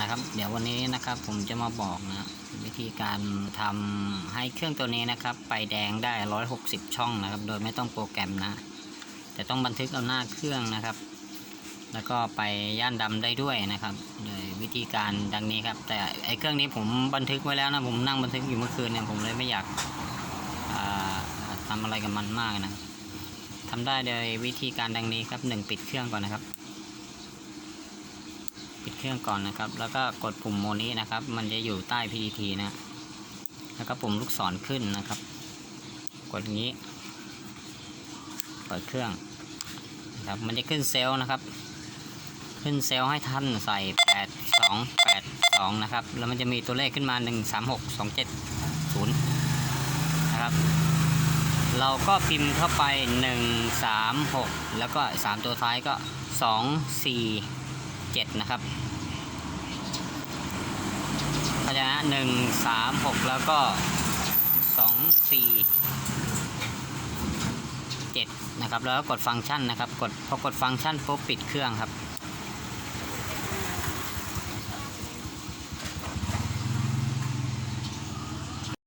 นะครับ เดี๋ยววันนี้นะครับผมจะมาบอกนะวิธีการทำให้เครื่องตัวนี้นะครับ ไปแดงได้ 160 ช่องนะครับ โดยไม่ต้องโปรแกรมนะ แต่ต้องบันทึกเอาหน้าเครื่องนะครับ แล้วก็ไปย่านดำได้ด้วยนะครับโดยวิธีการดังนี้ครับ แต่ไอเครื่องนี้ผมบันทึกไว้แล้วนะผมนั่งบันทึกอยู่เมื่อคืนเนี่ยผมเลยไม่อยากอ่าทำอะไรกับมันมากนะทำได้โดยวิธีการดังนี้ครับหนึ่งปิดเครื่องก่อนนะครับ เครื่องก่อนนะครับ แล้วก็กดปุ่มโมนี้นะครับ มันจะอยู่ใต้ PDT นะ แล้วก็ปุ่มลูกศรขึ้นนะครับ กดอย่างนี้ เปิดเครื่องนะครับ มันจะขึ้นเซลล์นะครับ ขึ้นเซลล์ให้ท่านใส่ 8 2 8 2 นะครับ แล้วมันจะมีตัวเลขขึ้นมา 1 3 6 2 7 0 นะครับ เราก็พิมพ์เข้าไป 1 3 6 แล้วก็ 3 ตัวท้ายก็ 2 4 7 นะครับเพราะฉะนั้น หนึ่งสามหกแล้วก็สองสี่เจ็ดนะครับแล้วก็กดฟังก์ชันนะครับ กดพอกดฟังก์ชันปุ๊บปิดเครื่องครับ